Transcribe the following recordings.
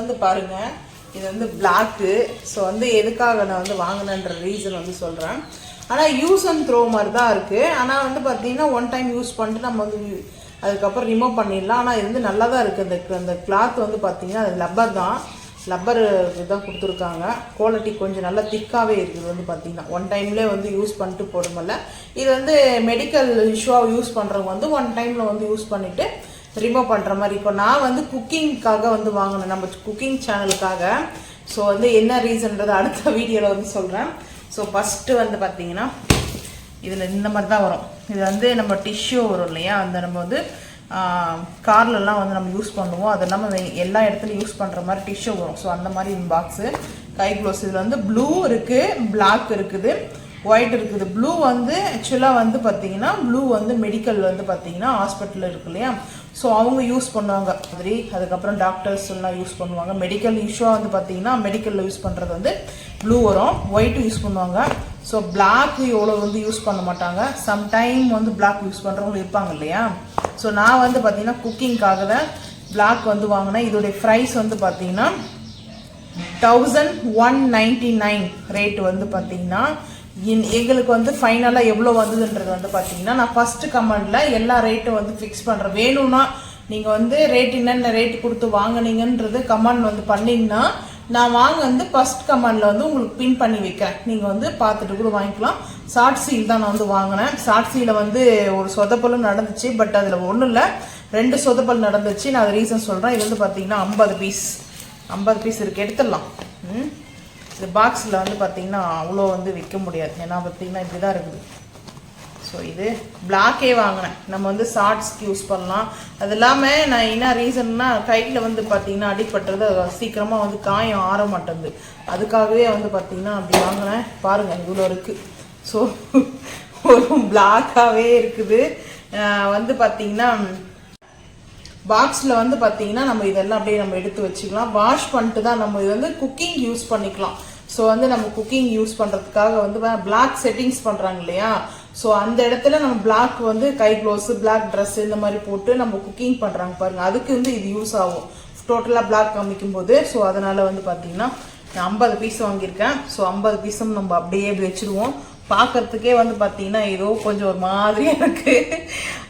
வந்து பாருங்கள் இது வந்து பிளாக்கு ஸோ வந்து எதுக்காக நான் வந்து வாங்கினேன்ற ரீசன் வந்து சொல்கிறேன் ஆனால் யூஸ் அண்ட் த்ரோ மாதிரி தான் இருக்குது ஆனால் வந்து பார்த்தீங்கன்னா ஒன் டைம் யூஸ் பண்ணிட்டு நம்ம வந்து அதுக்கப்புறம் ரிமூவ் பண்ணிடலாம். ஆனால் இது வந்து நல்லா தான் இருக்குது அந்த அந்த கிளாத் வந்து பார்த்தீங்கன்னா அது லப்பர் தான். லப்பர் தான் கொடுத்துருக்காங்க. குவாலிட்டி கொஞ்சம் நல்லா திக்காகவே இருக்குது வந்து பார்த்தீங்கன்னா ஒன் டைம்லேயே வந்து யூஸ் பண்ணிட்டு போடுமல்ல இது வந்து மெடிக்கல் இஷ்யூவாக யூஸ் பண்ணுறவங்க வந்து ஒன் டைமில் வந்து யூஸ் பண்ணிவிட்டு ரிமூவ் பண்ணுற மாதிரி. இப்போ நான் வந்து குக்கிங்க்காக வந்து வாங்கினேன். நம்ம குக்கிங் சேனலுக்காக ஸோ வந்து என்ன ரீசன்றது அடுத்த வீடியோவில் வந்து சொல்கிறேன் ஸோ ஃபஸ்ட்டு வந்து பார்த்தீங்கன்னா இதில் இந்த மாதிரி தான் வரும். இது வந்து நம்ம டிஷ்யூ வரும் இல்லையா? அந்த நம்ம வந்து கார்லலாம் வந்து நம்ம யூஸ் பண்ணுவோம். அது இல்லாமல் எல்லா இடத்துலையும் யூஸ் பண்ணுற மாதிரி டிஷ்யூ வரும். ஸோ அந்த மாதிரி இந்த பாக்ஸு கை க்ளோஸ் இதில் வந்து ப்ளூ இருக்குது பிளாக் இருக்குது. ஒயிட் இருக்குது. ப்ளூ வந்து ஆக்சுவலாக வந்து பார்த்தீங்கன்னா ப்ளூ வந்து மெடிக்கல் வந்து பார்த்தீங்கன்னா ஹாஸ்பிட்டல் இருக்கு இல்லையா? ஸோ அவங்க யூஸ் பண்ணுவாங்க. மாதிரி அதுக்கப்புறம் டாக்டர்ஸ் எல்லாம் யூஸ் பண்ணுவாங்க. மெடிக்கல் இஷ்யூவாக வந்து பார்த்தீங்கன்னா மெடிக்கலில் யூஸ் பண்ணுறது வந்து ப்ளூ வரும். ஒயிட்டும் யூஸ் பண்ணுவாங்க. ஸோ பிளாக் எவ்வளோ வந்து யூஸ் பண்ண மாட்டாங்க. சம்டைம் வந்து பிளாக் யூஸ் பண்ணுறவங்க இருப்பாங்க இல்லையா? ஸோ நான் வந்து பார்த்தீங்கன்னா குக்கிங்காக தான் பிளாக் வந்து வாங்கினேன். இதோடைய ப்ரைஸ் வந்து பார்த்தீங்கன்னா thousand one ninety nine rate வந்து பார்த்தீங்கன்னா எங்களுக்கு வந்து ஃபைனலாக எவ்வளோ வந்ததுன்றது வந்து பார்த்தீங்கன்னா நான் ஃபஸ்ட்டு கமெண்டில் எல்லா ரேட்டும் வந்து ஃபிக்ஸ் பண்ணுறேன் வேணும்னா நீங்கள் வந்து ரேட் என்னென்ன ரேட் கொடுத்து வாங்குனீங்கன்றது கமெண்ட் வந்து பண்ணிங்கன்னா நான் வாங்க வந்து ஃபர்ஸ்ட் கமெண்டில் வந்து உங்களுக்கு பின் பண்ணி வைக்கிறேன். நீங்கள் வந்து பார்த்துட்டு கூட வாங்கிக்கலாம். ஷார்ட் சீல் தான் நான் வந்து வாங்கினேன். ஷார்ட் சீலில் வந்து ஒரு சொதப்பலும் நடந்துச்சு பட் அதில் ஒன்றும் இல்லை. ரெண்டு சொதப்பல் நடந்துச்சு. நான் அது ரீசன் சொல்கிறேன் இது வந்து பார்த்தீங்கன்னா ஐம்பது பீஸ் ஐம்பது பீஸ் இருக்குது எடுத்துடலாம். ம். இந்த பாக்ஸில் வந்து பார்த்தீங்கன்னா அவ்வளோ வந்து விற்க முடியாது. ஏன்னா பார்த்தீங்கன்னா இப்படி தான் இருக்குது. ஸோ இது பிளாக்கே வாங்கினேன். நம்ம வந்து ஷார்ட்ஸ்க்கு யூஸ் பண்ணலாம். அது இல்லாமல் நான் என்ன ரீசன்னா கையில் வந்து பார்த்தீங்கன்னா அடிபட்டுறது அது சீக்கிரமாக வந்து காயம் ஆற மாட்டேங்குது. அதுக்காகவே வந்து பார்த்தீங்கன்னா அப்படி வாங்கினேன். பாருங்கள் இவ்வளோ இருக்குது ஸோ ஒரு பிளாக்காகவே இருக்குது. வந்து பார்த்தீங்கன்னா பாக்ஸில் வந்து பார்த்தீங்கன்னா நம்ம இதெல்லாம் அப்படியே நம்ம எடுத்து வச்சுக்கலாம். வாஷ் பண்ணிட்டு தான் நம்ம இது வந்து குக்கிங் யூஸ் பண்ணிக்கலாம். ஸோ வந்து நம்ம குக்கிங் யூஸ் பண்ணுறதுக்காக வந்து பிளாக் செட்டிங்ஸ் பண்ணுறாங்க இல்லையா? ஸோ அந்த இடத்துல நம்ம பிளாக் வந்து கை க்ளோஸு பிளாக் ட்ரெஸ் இந்த மாதிரி போட்டு நம்ம குக்கிங் பண்ணுறாங்க பாருங்க. அதுக்கு வந்து இது யூஸ் ஆகும். டோட்டலாக பிளாக் காமிக்கும் போது ஸோ அதனால் வந்து பார்த்தீங்கன்னா நான் ஐம்பது பீஸ் வாங்கியிருக்கேன். ஸோ ஐம்பது பீஸும் நம்ம அப்படியே இப்படி வச்சுருவோம். பார்க்கறதுக்கே வந்து பார்த்தீங்கன்னா ஏதோ கொஞ்சம் ஒரு மாதிரியாக இருக்கு.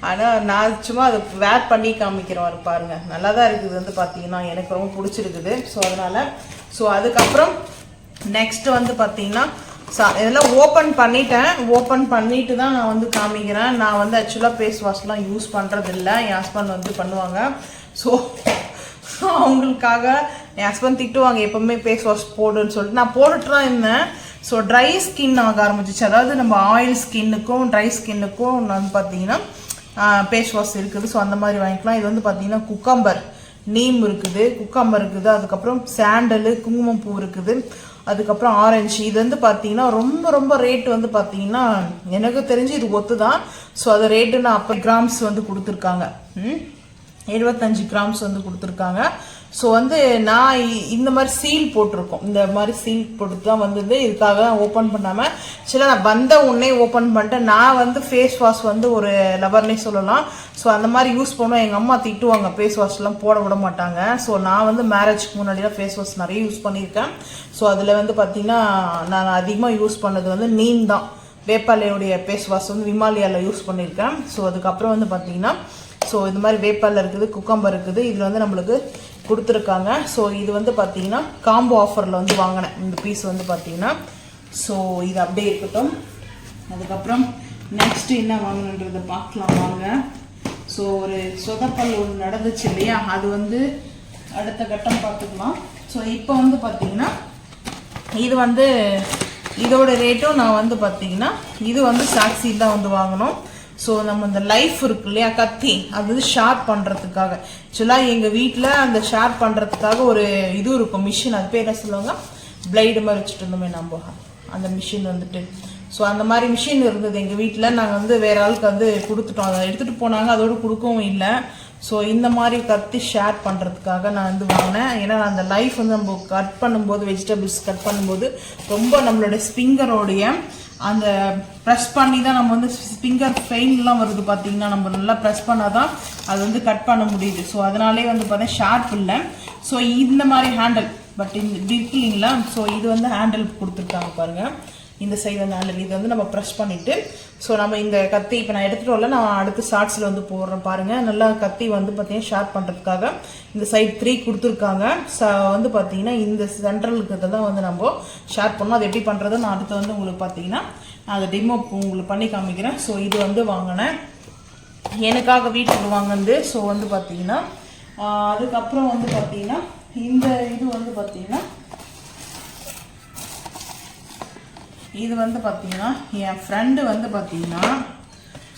ஆனால் நான் சும்மா அதை வேர் பண்ணி காமிக்கிறேன் பாருங்கள் பாருங்க. நல்லா தான் இருக்குது வந்து பார்த்தீங்கன்னா எனக்கு ரொம்ப பிடிச்சிருக்குது. ஸோ அதனால ஸோ அதுக்கப்புறம் நெக்ஸ்ட் வந்து பார்த்தீங்கன்னா சா- இதெல்லாம் ஓப்பன் பண்ணிட்டேன். ஓப்பன் பண்ணிட்டு தான் நான் வந்து காமிக்கிறேன். நான் வந்து ஆக்சுவலாக ஃபேஸ் வாஷ்லாம் யூஸ் பண்ணுறதில்ல என் ஹஸ்பண்ட் வந்து பண்ணுவாங்க. ஸோ அவங்களுக்காக என் ஹஸ்பண்ட் திட்டுவாங்க எப்பவுமே ஃபேஸ் வாஷ் போடுன்னு சொல்லிட்டு. நான் போட்டுட்டு தான் இருந்தேன். ஸோ ட்ரை ஸ்கின் ஆக ஆரம்பிச்சிச்சு. அதாவது நம்ம ஆயில் ஸ்கின்னுக்கும் ட்ரை ஸ்கின்னுக்கும் வந்து பார்த்தீங்கன்னா ஃபேஸ் வாஷ் இருக்குது. ஸோ அந்த மாதிரி வாங்கிக்கலாம். இது வந்து பார்த்தீங்கன்னா குக்கம்பர் நீம் இருக்குது குக்கம்பர் இருக்குது. அதுக்கப்புறம் சாண்டலு குங்குமப்பூ இருக்குது. அதுக்கப்புறம் ஆரஞ்சு இது வந்து பார்த்தீங்கன்னா ரொம்ப ரொம்ப ரேட் வந்து பார்த்தீங்கன்னா எனக்கு தெரிஞ்சு இது ஒத்து தான் ஸோ அது ரேட்டு நான் அப்போ கிராம்ஸ் வந்து கொடுத்துருக்காங்க. ம்? எழுபத்தஞ்சு கிராம்ஸ் வந்து கொடுத்துருக்காங்க. ஸோ வந்து நான் இ- இந்த மாதிரி சீல் போட்டிருக்கோம். இந்த மாதிரி சீல் போட்டு தான் வந்தது. இதுக்காக ஓப்பன் பண்ணாமல் சில நான் வந்த உடனே ஓப்பன் பண்ணிட்டேன். நான் வந்து ஃபேஸ் வாஷ் வந்து ஒரு லவர்னே சொல்லலாம். ஸோ அந்த மாதிரி யூஸ் பண்ணுவோம். எங்கள் அம்மா திட்டுவாங்க. ஃபேஸ் வாஷ்லாம் போட விட மாட்டாங்க. ஸோ நான் வந்து மேரேஜ்க்கு முன்னாடிலாம் ஃபேஸ் வாஷ் நிறைய யூஸ் பண்ணியிருக்கேன். ஸோ அதில் வந்து பார்த்தீங்கன்னா நான் அதிகமாக யூஸ் பண்ணது வந்து நீம் தான். வேப்பாலையுடைய ஃபேஸ் வாஷ் வந்து விமாலயாவில் யூஸ் பண்ணியிருக்கேன். ஸோ அதுக்கப்புறம் வந்து பார்த்தீங்கன்னா ஸோ இந்த மாதிரி வேப்பாலில் இருக்குது குக்கம்பர் இருக்குது. இதில் வந்து நம்மளுக்கு கொடுத்துருக்காங்க. ஸோ இது வந்து பார்த்தீங்கன்னா காம்போ ஆஃபரில் வந்து வாங்கினேன். இந்த பீஸ் வந்து பார்த்தீங்கன்னா ஸோ இது அப்படியே இருக்கட்டும். அதுக்கப்புறம் நெக்ஸ்ட் என்ன வாங்கணுன்றதை பார்க்கலாம் வாங்க. ஸோ ஒரு சொதப்பல் ஒன்று நடந்துச்சு இல்லையா? அது வந்து அடுத்த கட்டம் பார்த்துக்கலாம். ஸோ இப்போ வந்து பார்த்தீங்கன்னா இது வந்து இதோட ரேட்டும் நான் வந்து பார்த்தீங்கன்னா இது வந்து சாக்ஸில் தான் வந்து வாங்கினோம் ஸோ நம்ம இந்த லைஃப் இருக்கு இல்லையா கத்தி? அது வந்து ஷார்ப் பண்ணுறதுக்காக ஆக்சுவலாக எங்கள் வீட்டில் அந்த ஷார்ப் பண்ணுறதுக்காக ஒரு இது இருக்கும் மிஷின் அது பேர் என்ன சொல்லுவாங்க? பிளைடு மாதிரி வச்சுட்டு இருந்தோமே நம்ம. அந்த மிஷின் வந்துட்டு. ஸோ அந்த மாதிரி மிஷின் இருந்தது எங்கள் வீட்டில் நாங்கள் வந்து வேற ஆளுக்கு வந்து கொடுத்துட்டோம். அதை எடுத்துகிட்டு போனாங்க அதோடு கொடுக்கவும் இல்லை. ஸோ இந்த மாதிரி கத்தி ஷேர் பண்ணுறதுக்காக நான் வந்து வாங்கினேன். ஏன்னா அந்த லைஃப் வந்து நம்ம கட் பண்ணும்போது வெஜிடபிள்ஸ் கட் பண்ணும்போது ரொம்ப நம்மளோட ஸ்பிங்கரோடைய அந்த ப்ரெஸ் பண்ணி தான் நம்ம வந்து ஃபிங்கர் ஃபெயின்லாம் வருது பார்த்தீங்கன்னா நம்ம நல்லா ப்ரெஸ் பண்ணால் தான் அது வந்து கட் பண்ண முடியுது. ஸோ அதனாலே வந்து பார்த்தா ஷார்ப் இல்லை. ஸோ இந்த மாதிரி ஹேண்டில் பட் இந்த இப்படி இருக்கு இல்லைங்களா ஸோ இது வந்து ஹேண்டில் கொடுத்துருக்காங்க பாருங்கள் இந்த சைடு வந்து இது வந்து நம்ம ப்ரெஸ் பண்ணிவிட்டு ஸோ நம்ம இந்த கத்தி இப்போ நான் எடுத்துகிட்டு வரல நான் அடுத்து ஷார்ட்ஸில் வந்து போடுறேன் பாருங்கள் நல்லா கத்தி வந்து பார்த்தீங்கன்னா ஷார்ப் பண்ணுறதுக்காக இந்த சைட் த்ரீ கொடுத்துருக்காங்க. ச வந்து பார்த்தீங்கன்னா இந்த சென்ட்ரலுக்கு தான் வந்து நம்ம ஷேர் பண்ணோம் அது எப்படி பண்ணுறது நான் அடுத்து வந்து உங்களுக்கு பார்த்தீங்கன்னா நான் அதை டிமோ உங்களுக்கு பண்ணி காமிக்கிறேன். ஸோ இது வந்து வாங்கினேன். எனக்காக வீட்டுக்கு வாங்கினது. ஸோ வந்து பார்த்தீங்கன்னா அதுக்கப்புறம் வந்து பார்த்தீங்கன்னா இந்த இது வந்து பார்த்தீங்கன்னா இது வந்து பார்த்தீங்கன்னா என் ஃப்ரெண்டு வந்து பார்த்தீங்கன்னா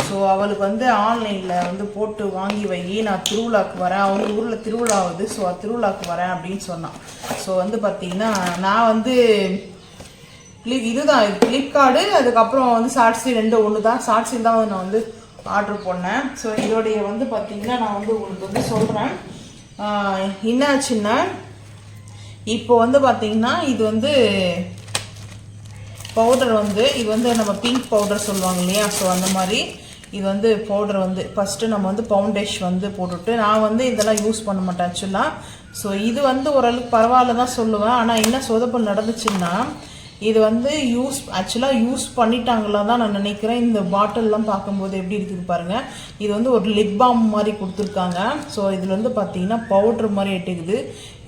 ஸோ அவளுக்கு வந்து ஆன்லைனில் வந்து போட்டு வாங்கி வை நான் திருவிழாக்கு வரேன் அவங்க ஊரில் திருவிழா ஆகுது ஸோ திருவிழாக்கு வரேன் அப்படின்னு சொன்னான். ஸோ வந்து பார்த்தீங்கன்னா நான் வந்து ஃப்ளிப் இதுதான் ஃப்ளிப்கார்டு அதுக்கப்புறம் வந்து ஷார்ட்ஸி ரெண்டு ஒன்று தான் ஷார்ட்ஸில் தான் நான் வந்து ஆர்டர் பண்ணேன் ஸோ இதோடைய வந்து பார்த்தீங்கன்னா நான் வந்து உங்களுக்கு வந்து சொல்கிறேன் என்னாச்சுன்னா இப்போ வந்து பார்த்தீங்கன்னா இது வந்து பவுடர் வந்து இது வந்து நம்ம பிங்க் பவுடர் சொல்லுவாங்க இல்லையா? ஸோ அந்த மாதிரி இது வந்து பவுடர் வந்து ஃபஸ்ட்டு நம்ம வந்து பவுண்டேஷ் வந்து போட்டுவிட்டு நான் வந்து இதெல்லாம் யூஸ் பண்ண மாட்டேன் ஆக்சுவலாக ஸோ இது வந்து ஓரளவுக்கு பரவாயில்ல தான் சொல்லுவேன். ஆனால் என்ன சொதப்பு நடந்துச்சுன்னா இது வந்து யூஸ் ஆக்சுவலாக யூஸ் பண்ணிட்டாங்களா தான் நான் நினைக்கிறேன். இந்த பாட்டில்லாம் பார்க்கும்போது எப்படி இருக்குது பாருங்கள் இது வந்து ஒரு லிப் பாம் மாதிரி கொடுத்துருக்காங்க. ஸோ இதில் வந்து பார்த்தீங்கன்னா பவுட்ரு மாதிரி எட்டுக்குது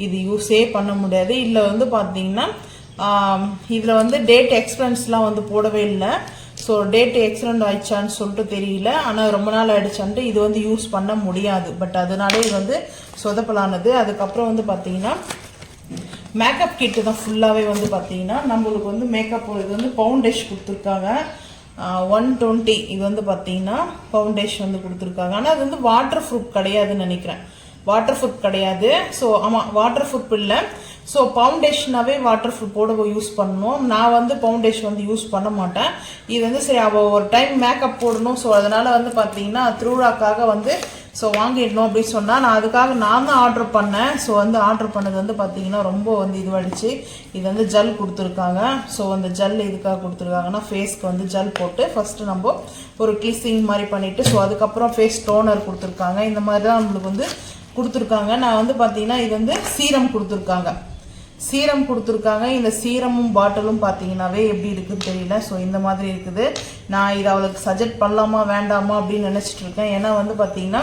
இது யூஸே பண்ண முடியாது. இல்லை வந்து பார்த்தீங்கன்னா இதில் வந்து டேட் எக்ஸ்பென்ஸ்லாம் வந்து போடவே இல்லை. ஸோ டேட் எக்ஸ்டெண்ட் ஆயிடுச்சான்னு சொல்லிட்டு தெரியல. ஆனால் ரொம்ப நாள் ஆயிடுச்சான்ட்டு இது வந்து யூஸ் பண்ண முடியாது. பட் அதனாலே இது வந்து சொதப்பலானது. அதுக்கப்புறம் வந்து பார்த்தீங்கன்னா மேக்கப் கிட்டு தான் ஃபுல்லாகவே வந்து பார்த்தீங்கன்னா நம்மளுக்கு வந்து மேக்கப் இது வந்து பவுண்டேஷ் கொடுத்துருக்காங்க. ஒன் டுவெண்ட்டி இது வந்து பார்த்தீங்கன்னா பவுண்டேஷ் வந்து கொடுத்துருக்காங்க. ஆனால் அது வந்து வாட்டர் ப்ரூஃப் கிடையாதுன்னு நினைக்கிறேன். வாட்டர் ப்ரூஃப் கிடையாது. ஸோ ஆமாம் வாட்டர் ப்ரூஃப் இல்லை. ஸோ பவுண்டேஷனாகவே வாட்டர் ப்ரூஃப் போட யூஸ் பண்ணணும். நான் வந்து ஃபவுண்டேஷன் வந்து யூஸ் பண்ண மாட்டேன். இது வந்து சரி அவள் ஒரு டைம் மேக்கப் போடணும். ஸோ அதனால் வந்து பார்த்தீங்கன்னா திருவிழாக்காக வந்து ஸோ வாங்கிடணும் அப்படின்னு சொன்னால் நான் அதுக்காக நான் தான் ஆர்டர் பண்ணேன். ஸோ வந்து ஆர்டர் பண்ணது வந்து பார்த்தீங்கன்னா ரொம்ப வந்து இதுவாகிடுச்சு இது வந்து ஜல் கொடுத்துருக்காங்க. ஸோ அந்த ஜல் இதுக்காக கொடுத்துருக்காங்கன்னா ஃபேஸ்க்கு வந்து ஜல் போட்டு ஃபஸ்ட்டு நம்ம ஒரு கிளிசிங் மாதிரி பண்ணிவிட்டு ஸோ அதுக்கப்புறம் ஃபேஸ் டோனர் கொடுத்துருக்காங்க. இந்த மாதிரி தான் நம்மளுக்கு வந்து கொடுத்துருக்காங்க. நான் வந்து பார்த்தீங்கன்னா இது வந்து சீரம் கொடுத்துருக்காங்க. சீரம் கொடுத்துருக்காங்க. இந்த சீரமும் பாட்டிலும் பார்த்தீங்கன்னாவே எப்படி இருக்குன்னு தெரியல. ஸோ இந்த மாதிரி இருக்குது. நான் இதை அவளுக்கு சஜெக்ட் பண்ணலாமா வேண்டாமா அப்படின்னு நினச்சிட்டு இருக்கேன். ஏன்னா வந்து பார்த்தீங்கன்னா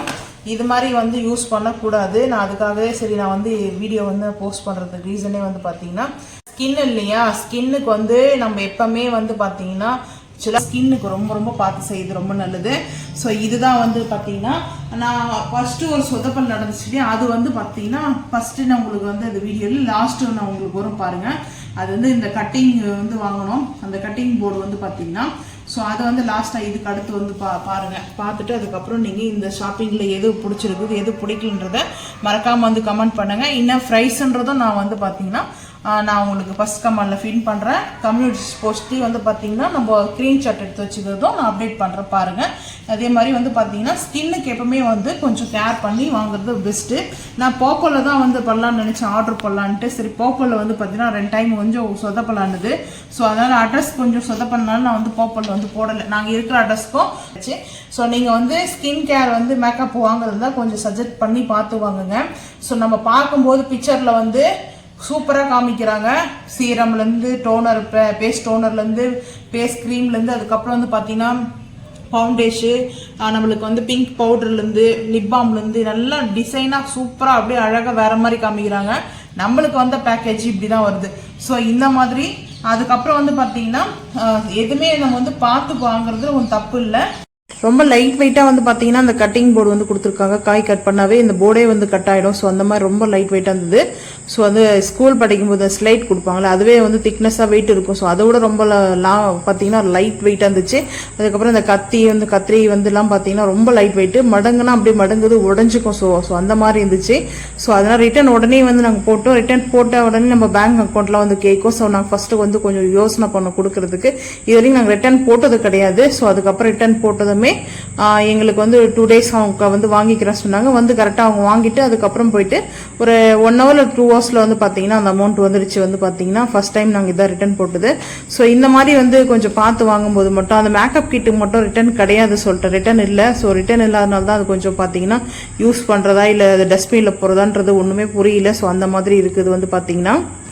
இது மாதிரி வந்து யூஸ் பண்ணக்கூடாது. நான் அதுக்காகவே சரி நான் வந்து வீடியோ வந்து போஸ்ட் பண்ணுறதுக்கு ரீசனே வந்து பார்த்தீங்கன்னா ஸ்கின் இல்லையா? ஸ்கின்னுக்கு வந்து நம்ம எப்பவுமே வந்து பார்த்தீங்கன்னா ஆக்சுவலாக ஸ்கின்னுக்கு ரொம்ப ரொம்ப பார்த்து செய்யுது ரொம்ப நல்லது. ஸோ இதுதான் வந்து பார்த்தீங்கன்னா நான் ஃபஸ்ட்டு ஒரு சொதப்பல் நடந்துச்சு அது வந்து பார்த்தீங்கன்னா ஃபஸ்ட்டு நான் உங்களுக்கு வந்து அந்த வீடியோவில் லாஸ்ட்டு நான் உங்களுக்கு வரும் பாருங்கள் அது வந்து இந்த கட்டிங் வந்து வாங்கணும். அந்த கட்டிங் போர்டு வந்து பார்த்தீங்கன்னா ஸோ அதை வந்து லாஸ்ட்டாக இதுக்கு அடுத்து வந்து பா பாருங்கள் பார்த்துட்டு அதுக்கப்புறம் நீங்கள் இந்த ஷாப்பிங்கில் எது பிடிச்சிருக்குது எது பிடிக்கலன்றத மறக்காமல் வந்து கமெண்ட் பண்ணுங்கள் இன்னும் ஃப்ரைஸ்ன்றதும் நான் வந்து பார்த்தீங்கன்னா நான் உங்களுக்கு ஃபஸ்ட் கமெண்டில் ஃபின் பண்ணுறேன் கம்யூனிட்டி போஸ்ட்லேயும் வந்து பார்த்தீங்கன்னா நம்ம க்ரீன் ஸ்க்ரீன்ஷாட் எடுத்து வச்சுக்கிறதும் நான் அப்டேட் பண்ணுறேன் பாருங்கள் அதே மாதிரி வந்து பார்த்தீங்கன்னா ஸ்கின்னுக்கு எப்பவுமே வந்து கொஞ்சம் கேர் பண்ணி வாங்குறது பெஸ்ட்டு நான் போக்கோவில் தான் வந்து பண்ணலான்னு நினச்சேன். ஆர்டர் பண்ணலான்ட்டு. சரி போக்கோவில் வந்து பார்த்தீங்கன்னா ரெண்டு டைம் கொஞ்சம் சொதப்பலானது. ஸோ அதனால் அட்ரஸ் கொஞ்சம் சொதப்பலனால நான் வந்து போக்கோவில் வந்து போடலை. நாங்கள் இருக்கிற அட்ரஸ்க்கும் ஸோ நீங்கள் வந்து ஸ்கின் கேர் வந்து மேக்கப் வாங்குறதா கொஞ்சம் சஜெக்ட் பண்ணி பார்த்து வாங்குங்க. ஸோ நம்ம பார்க்கும்போது பிக்சரில் வந்து சூப்பராக காமிக்கிறாங்க. சீரம்லேருந்து டோனர் பேஸ்ட் டோனர்லேருந்து பேஸ்ட் க்ரீம்லேருந்து அதுக்கப்புறம் வந்து பார்த்தீங்கன்னா ஃபவுண்டேஷு நம்மளுக்கு வந்து பிங்க் பவுடர்லேருந்து லிப் பாம்லேருந்து நல்லா டிசைனாக சூப்பராக அப்படியே அழகாக வேறு மாதிரி காமிக்கிறாங்க. நம்மளுக்கு வந்த பேக்கேஜ் இப்படி தான் வருது. ஸோ இந்த மாதிரி அதுக்கப்புறம் வந்து பார்த்தீங்கன்னா எதுவுமே நம்ம வந்து பார்த்து வாங்குறது ஒன்றும் தப்பு இல்லை. ரொம்ப லைட் வெயிட்டாக வந்து பார்த்தீங்கன்னா அந்த கட்டிங் போர்டு வந்து கொடுத்துருக்காங்க. காய் கட் பண்ணாவே இந்த போர்டே வந்து கட் ஆகிடும் ஸோ அந்த மாதிரி ரொம்ப லைட் வெயிட்டாக இருந்தது. ஸோ வந்து ஸ்கூல் படிக்கும்போது ஸ்லைட் கொடுப்பாங்களே அதுவே வந்து திக்னஸாக வெயிட் இருக்கும். ஸோ அதை விட ரொம்ப லா பார்த்தீங்கன்னா லைட் வெயிட்டாக இருந்துச்சு. அதுக்கப்புறம் இந்த கத்தி வந்து கத்திரி வந்துலாம் பார்த்தீங்கன்னா ரொம்ப லைட் வெயிட்டு மடங்குனா அப்படியே மடங்குது உடஞ்சிக்கும். ஸோ ஸோ அந்த மாதிரி இருந்துச்சு. ஸோ அதனால் ரிட்டர்ன் உடனே வந்து நாங்கள் போட்டோம். ரிட்டர்ன் போட்ட உடனே நம்ம பேங்க் அக்கௌண்ட்லாம் வந்து கேட்கும். ஸோ நாங்கள் ஃபஸ்ட்டு வந்து கொஞ்சம் யோசனை பண்ண கொடுக்கறதுக்கு. இது வரைக்கும் நாங்கள் ரிட்டர்ன் போட்டது கிடையாது. ஸோ அதுக்கப்புறம் ரிட்டர்ன் போட்டதுமே எங்களுக்கு வந்து டூ டேஸ் அவங்க வந்து வாங்கிக்கிறேன் சொன்னாங்க. வந்து கரெக்டாக அவங்க வாங்கிட்டு அதுக்கப்புறம் போயிட்டு ஒரு ஒன் ஹவர் டூ ஹவர் ஹவர்ஸில் வந்து பார்த்தீங்கன்னா அந்த அமௌண்ட் வந்துருச்சு வந்து பார்த்தீங்கன்னா ஃபர்ஸ்ட் டைம் நாங்கள் இதான் ரிட்டர்ன் போட்டது. ஸோ இந்த மாதிரி வந்து கொஞ்சம் பார்த்து வாங்கும்போது மட்டும் அந்த மேக்கப் கிட்டு மட்டும் ரிட்டன் கிடையாது சொல்லிட்டு ரிட்டர்ன் இல்லை. ஸோ ரிட்டன் இல்லாதனால தான் அது கொஞ்சம் பார்த்தீங்கன்னா யூஸ் பண்ணுறதா இல்லை டஸ்ட்பினில் போகிறதான்றது ஒன்றுமே புரியல. ஸோ அந்த மாதிரி இருக்குது வந்து பார்த்தீங்கன்னா